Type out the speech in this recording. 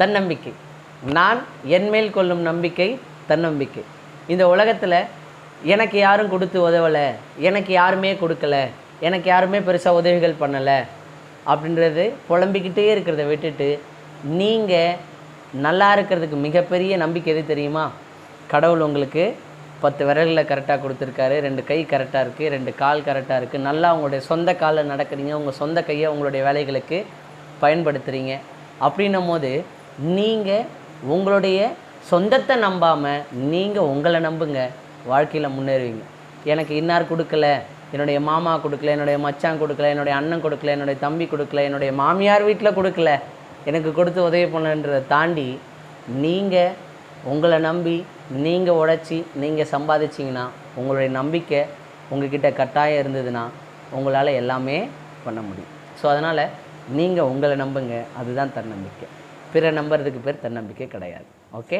தன்னம்பிக்கை. நான் என்மேல் கொள்ளும் நம்பிக்கை தன்னம்பிக்கை. இந்த உலகத்தில் எனக்கு யாரும் கொடுத்து உதவலை எனக்கு யாருமே கொடுக்கல எனக்கு யாருமே பெருசாக உதவிகள் பண்ணலை அப்படின்றது புலம்பிக்கிட்டே இருக்கிறத விட்டுட்டு நீங்கள் நல்லா இருக்கிறதுக்கு மிகப்பெரிய நம்பிக்கை எது தெரியுமா? கடவுள் உங்களுக்கு பத்து விரலில் கரெக்டாக கொடுத்துருக்காரு ரெண்டு கை கரெக்டாக இருக்குது ரெண்டு கால் கரெக்டாக இருக்குது நல்லா உங்களுடைய சொந்த காலில் நடக்கிறீங்க உங்கள் சொந்த கையை உங்களுடைய வேலைகளுக்கு பயன்படுத்துகிறீங்க அப்படின்னும் போது நீங்கள் உங்களுடைய சொந்தத்தை நம்பாமல் நீங்கள் உங்களை நம்புங்க. வாழ்க்கையில் முன்னேறுவீங்க. எனக்கு இன்னார் கொடுக்கல என்னுடைய மாமா கொடுக்கல என்னுடைய மச்சான் கொடுக்கல என்னுடைய அண்ணன் கொடுக்கல என்னுடைய தம்பி கொடுக்கல என்னுடைய மாமியார் வீட்டில் கொடுக்கல. எனக்கு கொடுத்து உதவி பண்ணுன்றதை தாண்டி நீங்கள் உங்களை நம்பி நீங்கள் உழைச்சி நீங்கள் சம்பாதிச்சிங்கன்னா உங்களுடைய நம்பிக்கை உங்ககிட்ட கட்டாயம் இருந்ததுன்னா உங்களால் எல்லாமே பண்ண முடியும். ஸோ அதனால் நீங்கள் உங்களை நம்புங்க. அதுதான் தன்னம்பிக்கை. பிற நம்புறதுக்கு பேர் தன்னம்பிக்கை கிடையாது. ஓகே